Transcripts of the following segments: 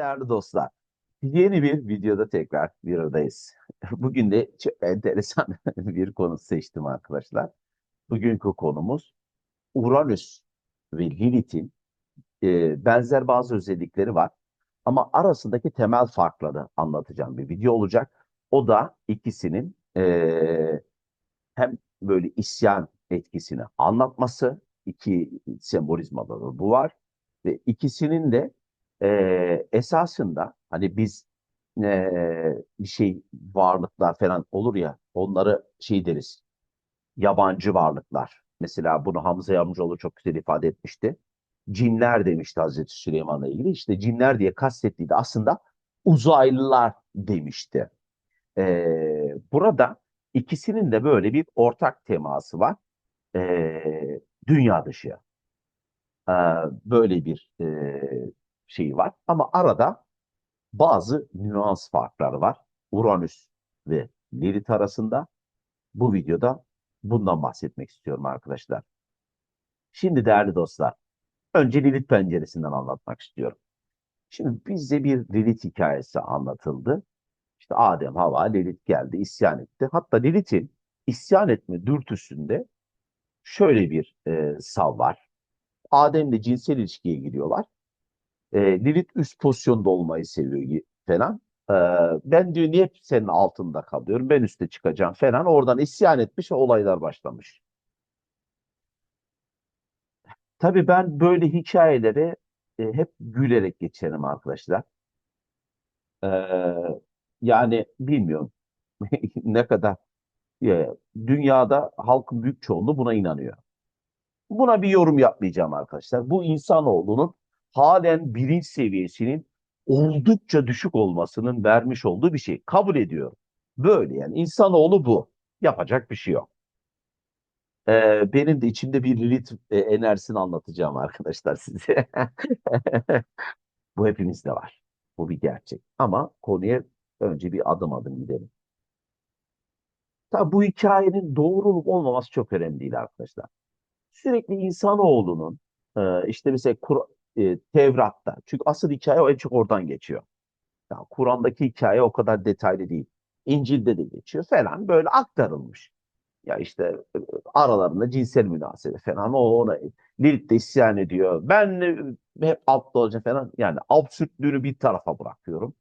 değerli dostlar. Yeni bir videoda tekrar bir aradayız. Bugün de çok enteresan bir konu seçtim arkadaşlar. Bugünkü konumuz Uranüs ve Lilith'in e, benzer bazı özellikleri var. Ama arasındaki temel farkları anlatacağım bir video olacak. O da ikisinin e, hem böyle isyan etkisini anlatması, iki sembolizmaları bu var. Ve ikisinin de e, esasında hani biz e, bir şey varlıklar falan olur ya onları şey deriz yabancı varlıklar. Mesela bunu Hamza Yamcıoğlu çok güzel ifade etmişti. Cinler demişti Hazreti Süleyman'la ilgili. İşte cinler diye kastettiği de aslında uzaylılar demişti. Ee, burada ikisinin de böyle bir ortak teması var. Ee, dünya dışı. Ee, böyle bir e, şeyi var. Ama arada bazı nüans farkları var. Uranüs ve Lilith arasında. Bu videoda bundan bahsetmek istiyorum arkadaşlar. Şimdi değerli dostlar, önce Lilith penceresinden anlatmak istiyorum. Şimdi bize bir Lilith hikayesi anlatıldı. İşte Adem, Hava, Lilith geldi, isyan etti. Hatta Lilith'in isyan etme dürtüsünde şöyle bir e, sav var. Adem'le cinsel ilişkiye giriyorlar. E, Lilith üst pozisyonda olmayı seviyor falan. E, ben diyor niye senin altında kalıyorum? Ben üste çıkacağım falan. Oradan isyan etmiş ve olaylar başlamış. Tabii ben böyle hikayeleri e, hep gülerek geçerim arkadaşlar. E, yani bilmiyorum ne kadar ya, dünyada halkın büyük çoğunluğu buna inanıyor. Buna bir yorum yapmayacağım arkadaşlar. Bu insanoğlunun halen bilinç seviyesinin oldukça düşük olmasının vermiş olduğu bir şey. Kabul ediyorum. Böyle yani insanoğlu bu. Yapacak bir şey yok. Ee, benim de içimde bir Lilith e, enerjisini anlatacağım arkadaşlar size. bu hepimizde var. Bu bir gerçek. Ama konuya önce bir adım adım gidelim. Tabi bu hikayenin doğruluk olmaması çok önemli değil arkadaşlar. Sürekli insanoğlunun e, işte mesela Kur e, Tevrat'ta. Çünkü asıl hikaye o en çok oradan geçiyor. Yani Kur'an'daki hikaye o kadar detaylı değil. İncil'de de geçiyor falan böyle aktarılmış. Ya işte e, aralarında cinsel münasebet falan o ona Lilith de isyan ediyor. Ben e, hep altta olacağım falan. Yani absürtlüğünü bir tarafa bırakıyorum.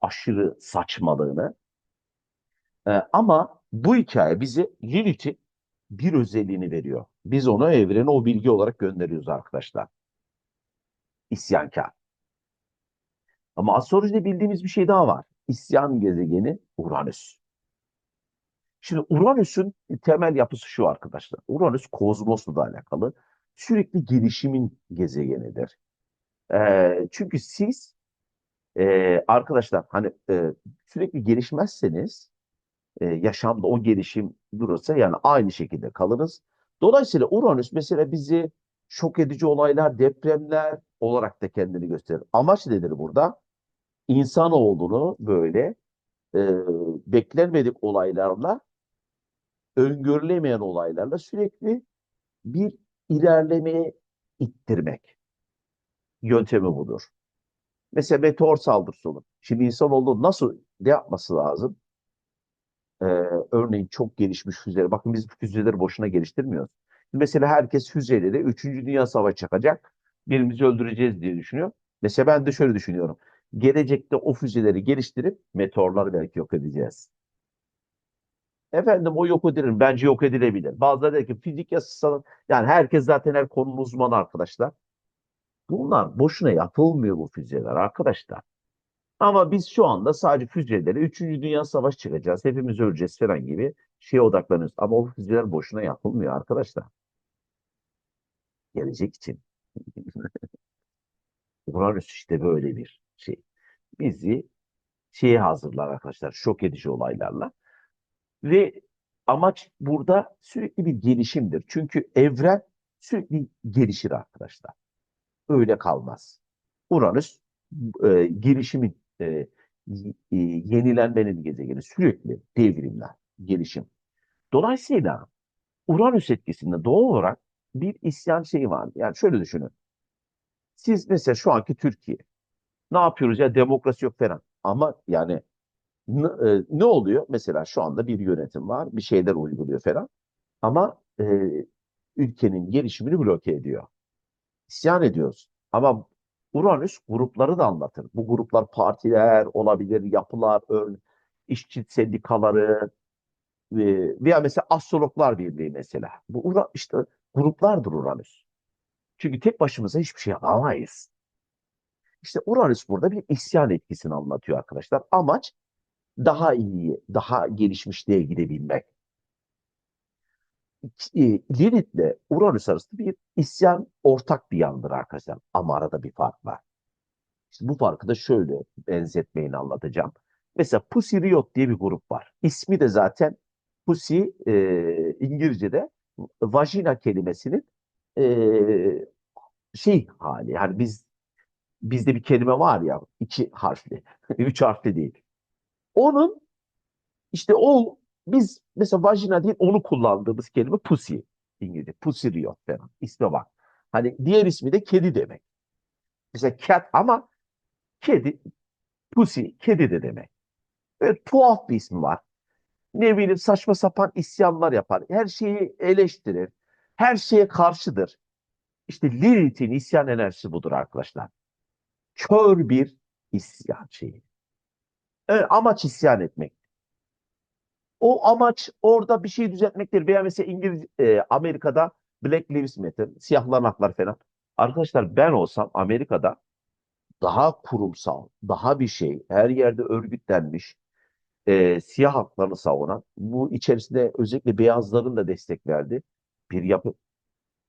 Aşırı saçmalığını. Ee, ama bu hikaye bize Lilith'in bir özelliğini veriyor. Biz onu evrene o bilgi olarak gönderiyoruz arkadaşlar. İsyankar. Ama astrolojide bildiğimiz bir şey daha var. İsyan gezegeni Uranüs. Şimdi Uranüs'ün temel yapısı şu arkadaşlar. Uranüs kozmosla da alakalı. Sürekli gelişimin gezegenidir. Ee, çünkü siz e, arkadaşlar hani e, sürekli gelişmezseniz e, yaşamda o gelişim durursa yani aynı şekilde kalırız. Dolayısıyla Uranüs mesela bizi şok edici olaylar, depremler olarak da kendini gösterir. Amaç nedir burada? İnsanoğlunu böyle e, beklenmedik olaylarla, öngörülemeyen olaylarla sürekli bir ilerlemeye ittirmek. Yöntemi budur. Mesela meteor saldırısı olur. Şimdi insanoğlu nasıl ne yapması lazım? Ee, örneğin çok gelişmiş füzeler. Bakın biz füzeleri boşuna geliştirmiyoruz. Mesela herkes füzeleri 3. Dünya Savaşı çakacak. Birimizi öldüreceğiz diye düşünüyor. Mesela ben de şöyle düşünüyorum. Gelecekte o füzeleri geliştirip meteorları belki yok edeceğiz. Efendim o yok edilir. Bence yok edilebilir. Bazıları der ki fizik yasası yani herkes zaten her konunun uzmanı arkadaşlar. Bunlar boşuna yapılmıyor bu füzeler arkadaşlar. Ama biz şu anda sadece füzeleri 3. Dünya Savaşı çıkacağız. Hepimiz öleceğiz falan gibi şeye odaklanıyoruz. Ama o füzeler boşuna yapılmıyor arkadaşlar. Gelecek için. Uranüs işte böyle bir şey. Bizi şeye hazırlar arkadaşlar. Şok edici olaylarla. Ve amaç burada sürekli bir gelişimdir. Çünkü evren sürekli gelişir arkadaşlar. Öyle kalmaz. Uranüs e, gelişimin e, e, yenilenmenin gezegeni sürekli devrimler, gelişim. Dolayısıyla Uranüs etkisinde doğal olarak bir isyan şeyi var. Yani şöyle düşünün. Siz mesela şu anki Türkiye, Ne yapıyoruz ya demokrasi yok falan. Ama yani ne, e, ne oluyor? Mesela şu anda bir yönetim var, bir şeyler uyguluyor falan. Ama e, ülkenin gelişimini bloke ediyor. İsyan ediyoruz. Ama Uranüs grupları da anlatır. Bu gruplar partiler olabilir, yapılar, ör- işçi sendikaları e, veya mesela astrologlar birliği mesela. Bu Ura, işte gruplardır Uranüs. Çünkü tek başımıza hiçbir şey yapamayız. İşte Uranüs burada bir isyan etkisini anlatıyor arkadaşlar. Amaç daha iyi, daha gelişmişliğe gidebilmek. E, Lilith'le Uranüs arasında bir isyan ortak bir yandır arkadaşlar. Ama arada bir fark var. İşte bu farkı da şöyle benzetmeyini anlatacağım. Mesela Pussy Riot diye bir grup var. İsmi de zaten Pussy e, İngilizce'de vajina kelimesinin e, şey hali. Yani biz bizde bir kelime var ya iki harfli, üç harfli değil. Onun işte o biz mesela vajina değil onu kullandığımız kelime pussy İngilizce. Pussy Riot falan. İsme bak. Hani diğer ismi de kedi demek. Mesela cat ama kedi pussy kedi de demek. Böyle tuhaf bir ismi var. Ne bileyim saçma sapan isyanlar yapar. Her şeyi eleştirir. Her şeye karşıdır. İşte Lilith'in isyan enerjisi budur arkadaşlar. Kör bir isyan şeyi. Evet, amaç isyan etmek. O amaç orada bir şey düzeltmektir. Veya mesela İngiliz, e, Amerika'da Black Lives Matter, siyahların hakları falan. Arkadaşlar ben olsam Amerika'da daha kurumsal, daha bir şey, her yerde örgütlenmiş, e, siyah haklarını savunan, bu içerisinde özellikle beyazların da destek verdiği bir yapı.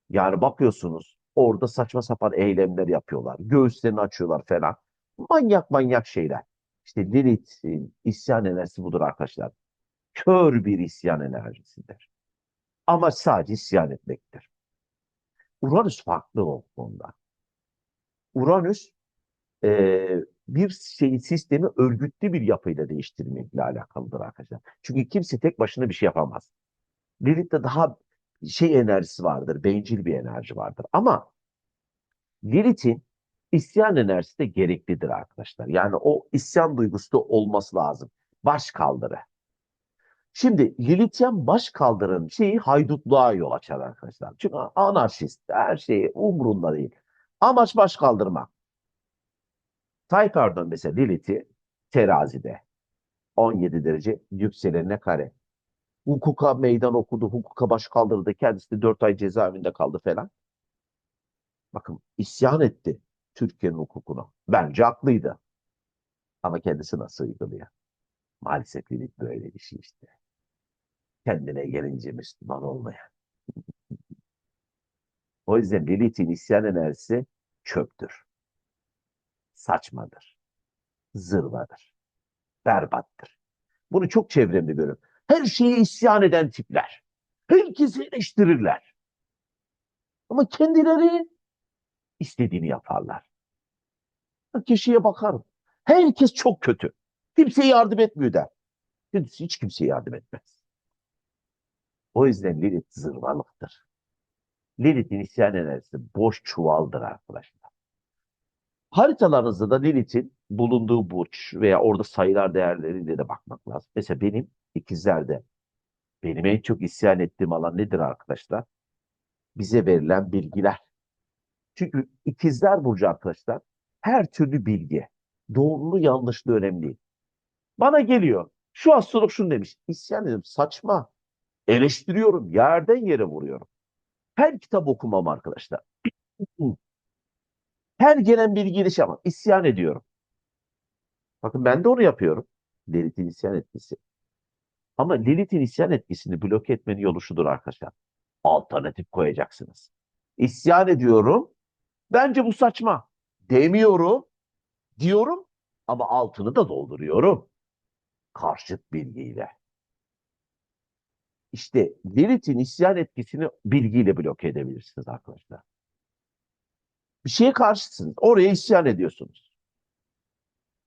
Yani bakıyorsunuz orada saçma sapan eylemler yapıyorlar. Göğüslerini açıyorlar falan. Manyak manyak şeyler. İşte Lilith'in isyan enerjisi budur arkadaşlar. Kör bir isyan enerjisidir. Ama sadece isyan etmektir. Uranüs farklı o konuda. Uranüs e, bir şeyi sistemi örgütlü bir yapıyla değiştirmekle alakalıdır arkadaşlar. Çünkü kimse tek başına bir şey yapamaz. Lilith'te daha şey enerjisi vardır, bencil bir enerji vardır. Ama Lilith'in isyan enerjisi de gereklidir arkadaşlar. Yani o isyan duygusu da olması lazım. Baş kaldırı. Şimdi Lilithyen baş kaldırın şeyi haydutluğa yol açar arkadaşlar. Çünkü anarşist, her şeyi umurunda değil. Amaç baş kaldırmak. Tayyip Erdoğan mesela Lilith'i terazide 17 derece yükselenine kare. Hukuka meydan okudu, hukuka baş kaldırdı. Kendisi de 4 ay cezaevinde kaldı falan. Bakın isyan etti Türkiye'nin hukukuna. Bence haklıydı. Ama kendisi nasıl uyguluyor? Maalesef Lilith böyle bir şey işte. Kendine gelince Müslüman olmayan. O yüzden Lilith'in isyan enerjisi çöptür. Saçmadır. Zırvadır. Berbattır. Bunu çok çevremde görüyorum. Her şeye isyan eden tipler. Herkesi eleştirirler. Ama kendileri istediğini yaparlar. Kişiye bakarım. Herkes çok kötü. Kimseye yardım etmiyor der. Kendisi hiç kimseye yardım etmez. O yüzden Lilith zırvalıktır. Lilith'in isyan enerjisi boş çuvaldır arkadaşlar. Haritalarınızda da Lilith'in bulunduğu burç veya orada sayılar değerleriyle de bakmak lazım. Mesela benim ikizlerde benim en çok isyan ettiğim alan nedir arkadaşlar? Bize verilen bilgiler. Çünkü ikizler burcu arkadaşlar her türlü bilgi. Doğruluğu yanlışlığı önemli değil. Bana geliyor. Şu astrolog şunu demiş. İsyan ediyorum. Saçma. Eleştiriyorum. Yerden yere vuruyorum. Her kitap okumam arkadaşlar. Her gelen bilgiyle şey yapmam. İsyan ediyorum. Bakın ben de onu yapıyorum. Lilith'in isyan etkisi. Ama Lilith'in isyan etkisini bloke etmenin yolu şudur arkadaşlar. Alternatif koyacaksınız. İsyan ediyorum. Bence bu saçma. Demiyorum. Diyorum ama altını da dolduruyorum. Karşıt bilgiyle. İşte Lilith'in isyan etkisini bilgiyle bloke edebilirsiniz arkadaşlar. Bir şeye karşısınız. Oraya isyan ediyorsunuz.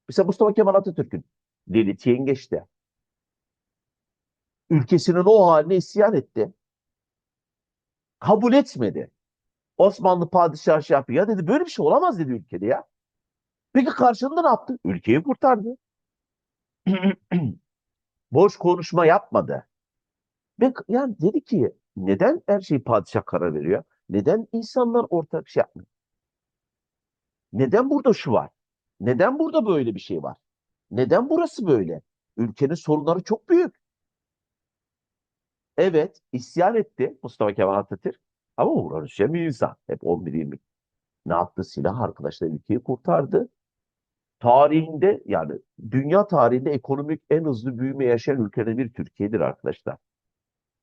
Mesela Mustafa Kemal Atatürk'ün Lilith yengeçte. Ülkesinin o haline isyan etti. Kabul etmedi. Osmanlı padişahı şey yapıyor. Ya dedi böyle bir şey olamaz dedi ülkede ya. Peki karşılığında ne yaptı? Ülkeyi kurtardı. Boş konuşma yapmadı. Ve yani dedi ki neden her şeyi padişah karar veriyor? Neden insanlar ortak şey yapmıyor? Neden burada şu var? Neden burada böyle bir şey var? Neden burası böyle? Ülkenin sorunları çok büyük. Evet, isyan etti Mustafa Kemal Atatürk. Ama uğraşan bir insan. Hep 11-20. Ne yaptı? Silah arkadaşlar ülkeyi kurtardı. Tarihinde yani dünya tarihinde ekonomik en hızlı büyüme yaşayan ülkeden bir Türkiye'dir arkadaşlar.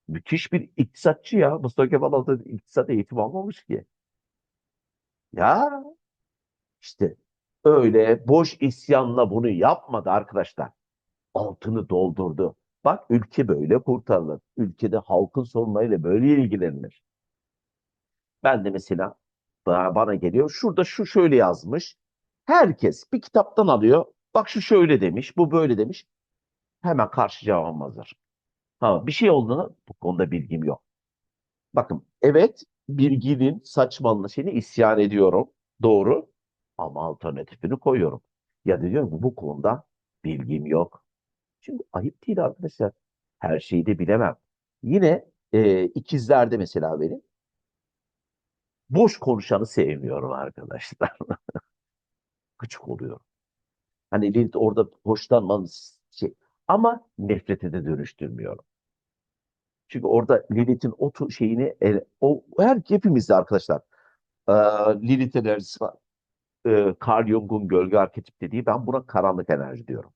Müthiş bir iktisatçı ya. Mustafa Kemal Atatürk iktisat eğitimi almamış ki. Ya işte öyle boş isyanla bunu yapmadı arkadaşlar. Altını doldurdu. Bak ülke böyle kurtarılır. Ülkede halkın sorunlarıyla böyle ilgilenir. Ben de mesela bana, geliyor. Şurada şu şöyle yazmış. Herkes bir kitaptan alıyor. Bak şu şöyle demiş, bu böyle demiş. Hemen karşı cevabım hazır. Ha, bir şey olduğunu bu konuda bilgim yok. Bakın evet bilginin saçmalığına şeyini isyan ediyorum. Doğru. Ama alternatifini koyuyorum. Ya da diyorum ki bu konuda bilgim yok. Şimdi ayıp değil arkadaşlar. Her şeyi de bilemem. Yine e, ikizlerde mesela benim boş konuşanı sevmiyorum arkadaşlar. Gıcık oluyorum. Hani Lilith orada hoşlanmanız şey ama nefrete de dönüştürmüyorum. Çünkü orada Lilith'in o şeyini ele- o her hepimizde arkadaşlar e, Lilith enerjisi var. E, Carl Jung'un gölge arketip dediği ben buna karanlık enerji diyorum.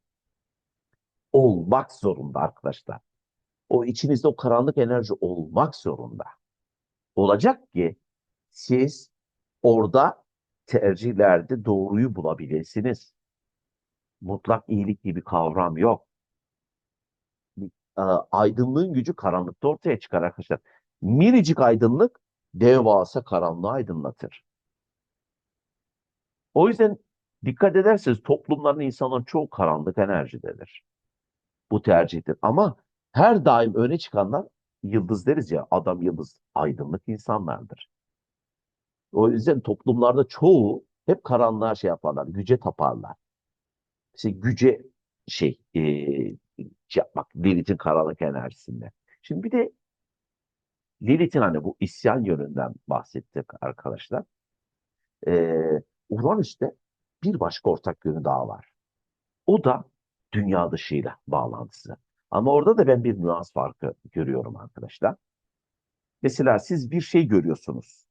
Olmak zorunda arkadaşlar. O içinizde o karanlık enerji olmak zorunda. Olacak ki siz orada tercihlerde doğruyu bulabilirsiniz. Mutlak iyilik bir kavram yok. E, aydınlığın gücü karanlıkta ortaya çıkar arkadaşlar. Minicik aydınlık devasa karanlığı aydınlatır. O yüzden dikkat ederseniz toplumların insanların çoğu karanlık enerjidedir. Bu tercihtir. Ama her daim öne çıkanlar yıldız deriz ya adam yıldız aydınlık insanlardır. O yüzden toplumlarda çoğu hep karanlığa şey yaparlar, güce taparlar. İşte güce şey e, yapmak, Lilith'in karanlık enerjisinde. Şimdi bir de Lilith'in hani bu isyan yönünden bahsettik arkadaşlar. Ee, Uranüs'te bir başka ortak yönü daha var. O da dünya dışıyla bağlantısı. Ama orada da ben bir nüans farkı görüyorum arkadaşlar. Mesela siz bir şey görüyorsunuz.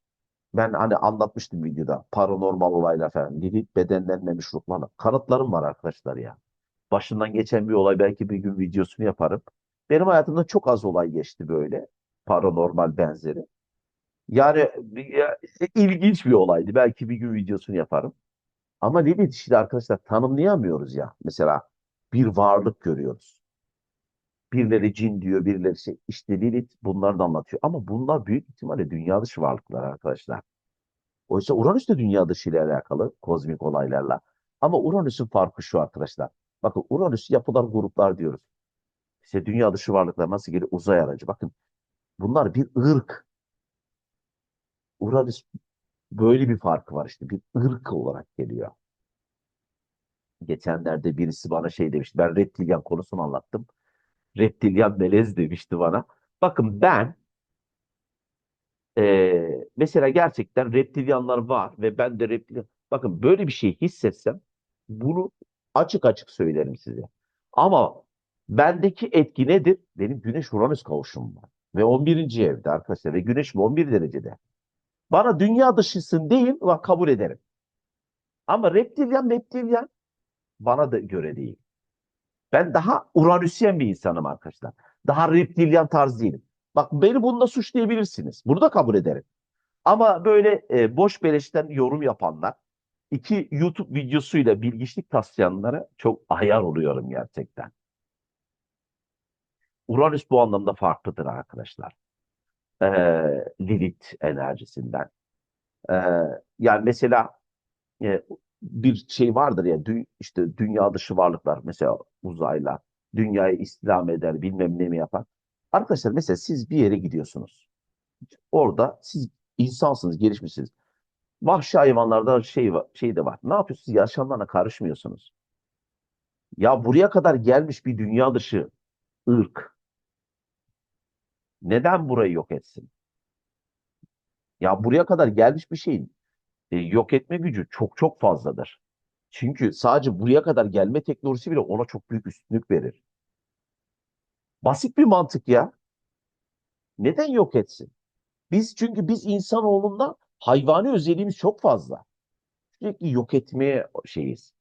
Ben hani anlatmıştım videoda paranormal olaylar falan. Lilith bedenlenmemiş ruhlarla. Kanıtlarım var arkadaşlar ya. Başından geçen bir olay belki bir gün videosunu yaparım. Benim hayatımda çok az olay geçti böyle. Paranormal benzeri. Yani ya, ilginç bir olaydı. Belki bir gün videosunu yaparım. Ama Lilith işte arkadaşlar tanımlayamıyoruz ya. Mesela bir varlık görüyoruz. Birileri cin diyor, birileri şey. İşte Lilith bunları da anlatıyor. Ama bunlar büyük ihtimalle dünya dışı varlıklar arkadaşlar. Oysa Uranüs de dünya dışı ile alakalı kozmik olaylarla. Ama Uranüs'ün farkı şu arkadaşlar. Bakın Uranüs yapılar gruplar diyoruz. İşte dünya dışı varlıklar nasıl geliyor? Uzay aracı. Bakın bunlar bir ırk. Uranüs böyle bir farkı var işte. Bir ırk olarak geliyor. Geçenlerde birisi bana şey demişti. Ben reptilyan konusunu anlattım. Reptilyan melez demişti bana. Bakın ben eee, mesela gerçekten reptilyanlar var ve ben de reptilyan. Bakın böyle bir şey hissetsem bunu açık açık söylerim size. Ama bendeki etki nedir? Benim Güneş Uranüs kavuşumum var. Ve 11. evde arkadaşlar ve Güneşim 11 derecede. Bana dünya dışısın değil ama kabul ederim. Ama reptilyan reptilyan bana da göre değil. Ben daha Uranüsyen bir insanım arkadaşlar. Daha reptilyan tarz değilim. Bak beni bunda suçlayabilirsiniz. Bunu da kabul ederim. Ama böyle e, boş beleşten yorum yapanlar, iki YouTube videosuyla bilgiçlik taslayanlara çok ayar oluyorum gerçekten. Uranüs bu anlamda farklıdır arkadaşlar. Ee, Lilith enerjisinden. Ee, yani mesela e, bir şey vardır ya dü- işte dünya dışı varlıklar mesela uzayla dünyayı islam eder bilmem ne mi yapar. Arkadaşlar mesela siz bir yere gidiyorsunuz. Orada siz insansınız, gelişmişsiniz. Vahşi hayvanlarda şey, şey de var. Ne yapıyorsunuz? Yaşamlarına karışmıyorsunuz. Ya buraya kadar gelmiş bir dünya dışı ırk neden burayı yok etsin? Ya buraya kadar gelmiş bir şeyin e, yok etme gücü çok çok fazladır. Çünkü sadece buraya kadar gelme teknolojisi bile ona çok büyük üstünlük verir. Basit bir mantık ya. Neden yok etsin? Biz çünkü biz insanoğlunda hayvani özelliğimiz çok fazla. Sürekli yok etmeye şeyiz.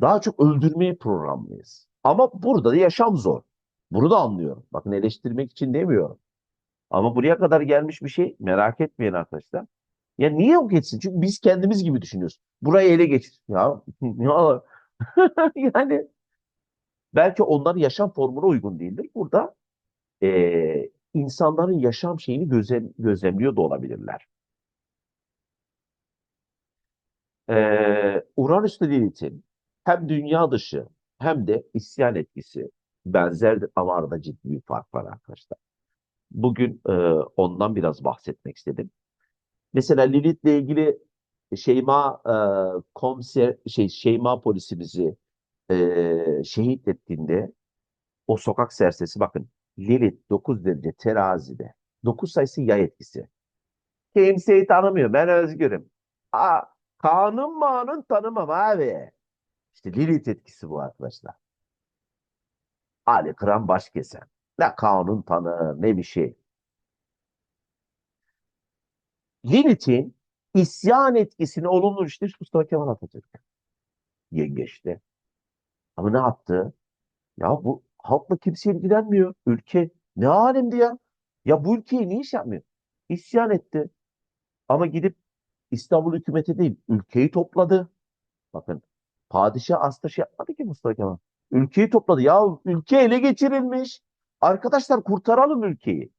Daha çok öldürmeye programlıyız. Ama burada da yaşam zor. Bunu da anlıyorum. Bakın eleştirmek için demiyorum. Ama buraya kadar gelmiş bir şey merak etmeyin arkadaşlar. Ya niye yok etsin? Çünkü biz kendimiz gibi düşünüyoruz. Burayı ele geçir. Ya, ya yani belki onların yaşam formuna uygun değildir. Burada eee, insanların yaşam şeyini gözlem, gözlemliyor da olabilirler. Eee Uranüs'te Lilith'in hem dünya dışı hem de isyan etkisi benzerdir ama arada ciddi bir fark var arkadaşlar. Bugün eee, ondan biraz bahsetmek istedim. Mesela Lilith'le ilgili Şeyma eee komiser şey Şeyma polisimizi eee, şehit ettiğinde o sokak sersesi bakın Lilith 9 derece terazide 9 sayısı yay etkisi. Kimseyi tanımıyor. Ben özgürüm. Aa, kanun manun tanımam abi. İşte Lilith etkisi bu arkadaşlar. Ali Kıran baş kesen. Ne kanun tanır ne bir şey. Lilith'in isyan etkisini olumlu işte Mustafa Kemal Atatürk. Yengeçte. Ama ne yaptı? Ya bu halkla kimse ilgilenmiyor. Ülke ne alemdi ya? Ya bu ülkeyi niye iş yapmıyor? İsyan etti. Ama gidip İstanbul hükümeti değil, ülkeyi topladı. Bakın padişah aslında şey yapmadı ki Mustafa Kemal. Ülkeyi topladı. Ya ülke ele geçirilmiş. Arkadaşlar kurtaralım ülkeyi.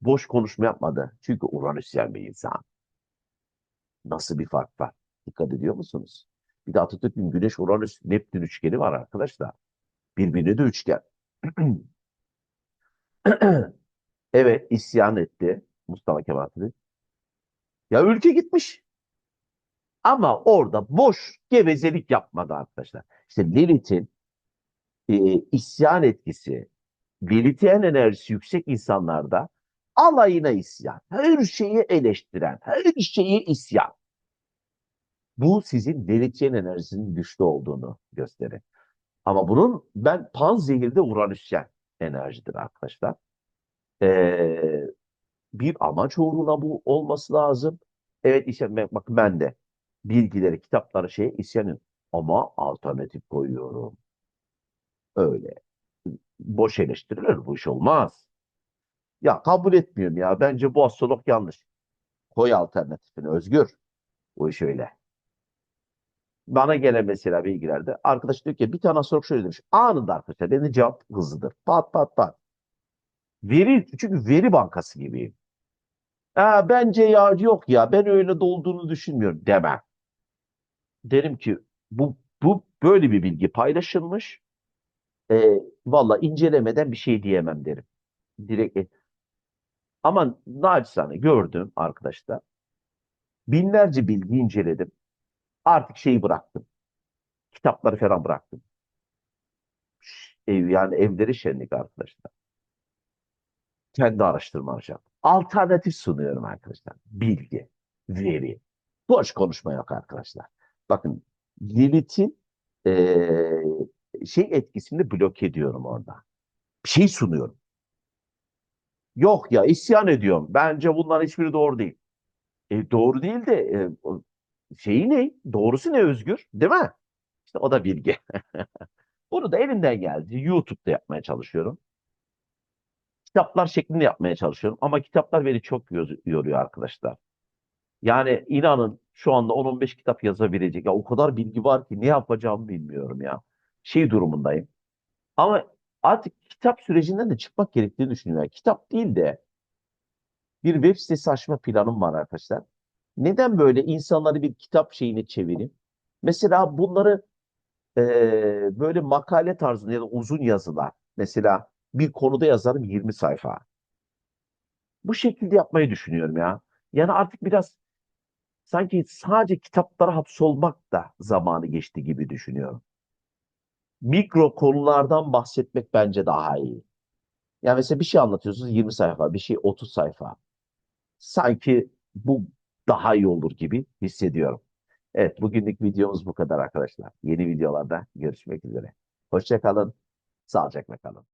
Boş konuşma yapmadı. Çünkü Uranüsyen bir insan. Nasıl bir fark var? Dikkat ediyor musunuz? Bir de Atatürk'ün Güneş, Uranüs, Neptün üçgeni var arkadaşlar. Birbirine de üçgen. Evet isyan etti Mustafa Kemal Atatürk. Ya ülke gitmiş. Ama orada boş gevezelik yapmadı arkadaşlar. İşte Lilith'in e, isyan etkisi, Lilithyen enerjisi yüksek insanlarda alayına isyan, her şeyi eleştiren, her şeyi isyan. Bu sizin Lilithyen enerjisinin güçlü olduğunu gösterir. Ama bunun ben pan zehirde Uranüsyen enerjidir arkadaşlar. Ee, bir amaç uğruna bu olması lazım. Evet işte bakın ben de bilgileri, kitapları şeye isyanım. Ama alternatif koyuyorum. Öyle. Boş eleştirilir bu iş olmaz. Ya kabul etmiyorum ya. Bence bu astrolog yanlış. Koy alternatifini Özgür. Bu iş öyle. Bana gelen mesela bilgilerde arkadaş diyor ki bir tane astrolog şöyle demiş. Anında arkadaşlar benim cevap hızlıdır. Pat pat pat. Veri, çünkü veri bankası gibiyim. Ha, bence ya yok ya ben öyle de olduğunu düşünmüyorum demem. Derim ki bu bu böyle bir bilgi paylaşılmış. E, valla incelemeden bir şey diyemem derim. Direkt e- ama naçizane gördüm arkadaşlar. Binlerce bilgi inceledim. Artık şeyi bıraktım. Kitapları falan bıraktım. Ev, yani evleri şenlik arkadaşlar. Kendi araştırma yaptım. Alternatif sunuyorum arkadaşlar. Bilgi, veri. Boş konuşma yok arkadaşlar. Bakın Lilith'in eee, şey etkisini bloke ediyorum orada. Bir şey sunuyorum. Yok ya isyan ediyorum. Bence bunların hiçbiri doğru değil. E, doğru değil de e, şeyi ne? Doğrusu ne Özgür? Değil mi? İşte o da bilgi. Bunu da elimden geldi. YouTube'da yapmaya çalışıyorum. Kitaplar şeklinde yapmaya çalışıyorum. Ama kitaplar beni çok yoruyor arkadaşlar. Yani inanın şu anda 10-15 kitap yazabilecek. Ya o kadar bilgi var ki ne yapacağımı bilmiyorum ya. Şey durumundayım. Ama artık kitap sürecinden de çıkmak gerektiğini düşünüyorum. Yani kitap değil de bir web sitesi açma planım var arkadaşlar. Neden böyle insanları bir kitap şeyine çevireyim? Mesela bunları eee, böyle makale tarzında ya da uzun yazılar. Mesela bir konuda yazarım 20 sayfa. Bu şekilde yapmayı düşünüyorum ya. Yani artık biraz sanki sadece kitaplara hapsolmak da zamanı geçti gibi düşünüyorum. Mikro konulardan bahsetmek bence daha iyi. Yani mesela bir şey anlatıyorsunuz 20 sayfa, bir şey 30 sayfa. Sanki bu daha iyi olur gibi hissediyorum. Evet, bugünlük videomuz bu kadar arkadaşlar. Yeni videolarda görüşmek üzere. Hoşça kalın, sağlıcakla kalın.